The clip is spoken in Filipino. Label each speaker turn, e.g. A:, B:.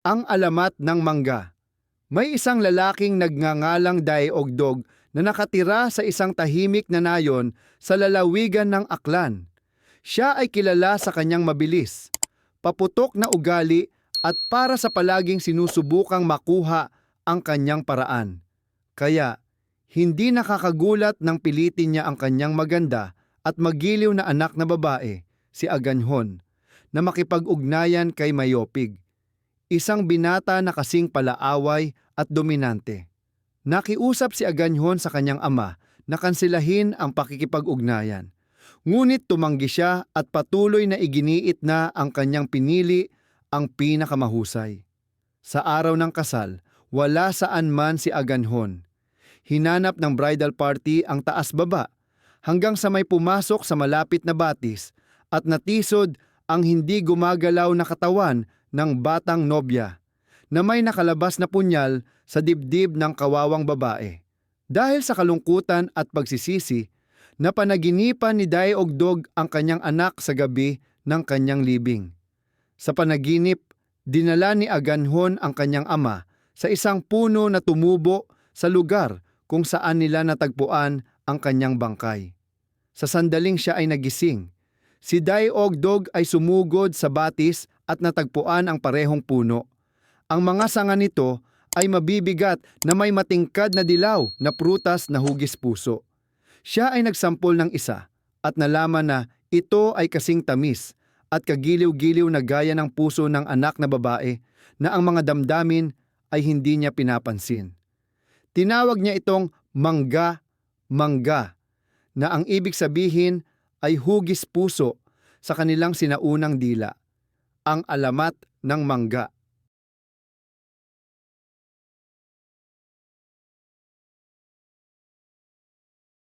A: Ang alamat ng mangga. May isang lalaking nagngangalang Daeogdog na nakatira sa isang tahimik na nayon sa lalawigan ng Aklan. Siya ay kilala sa kanyang mabilis, paputok na ugali at para sa palaging sinusubukang makuha ang kanyang paraan. Kaya, hindi nakakagulat nang pilitin niya ang kanyang maganda at magiliw na anak na babae, si Aganhon, na makipag-ugnayan kay Mayopig isang binata na kasing palaaway at dominante. Nakiusap si Aganhon sa kanyang ama na kansilahin ang pakikipag-ugnayan. Ngunit tumanggi siya at patuloy na iginiit na ang kanyang pinili ang pinakamahusay. Sa araw ng kasal, wala saan man si Aganhon. Hinanap ng bridal party ang taas-baba hanggang sa may pumasok sa malapit na batis at natisod ang hindi gumagalaw na katawan ng batang nobya na may nakalabas na punyal sa dibdib ng kawawang babae. Dahil sa kalungkutan at pagsisisi, napanaginipan ni Daeogdog ang kanyang anak sa gabi ng kanyang libing. Sa panaginip, dinala ni Aganhon ang kanyang ama sa isang puno na tumubo sa lugar kung saan nila natagpuan ang kanyang bangkay. Sa sandaling siya ay nagising, si Daeogdog ay sumugod sa batis at natagpuan ang parehong puno. Ang mga sanga nito ay mabibigat na may matingkad na dilaw na prutas na hugis puso. Siya ay nagsampol ng isa at nalaman na ito ay kasing tamis at kagiliw-giliw na gaya ng puso ng anak na babae na ang mga damdamin ay hindi niya pinapansin. Tinawag niya itong mangga, mangga, na ang ibig sabihin ay hugis puso sa kanilang sinaunang dila, ang alamat ng mangga.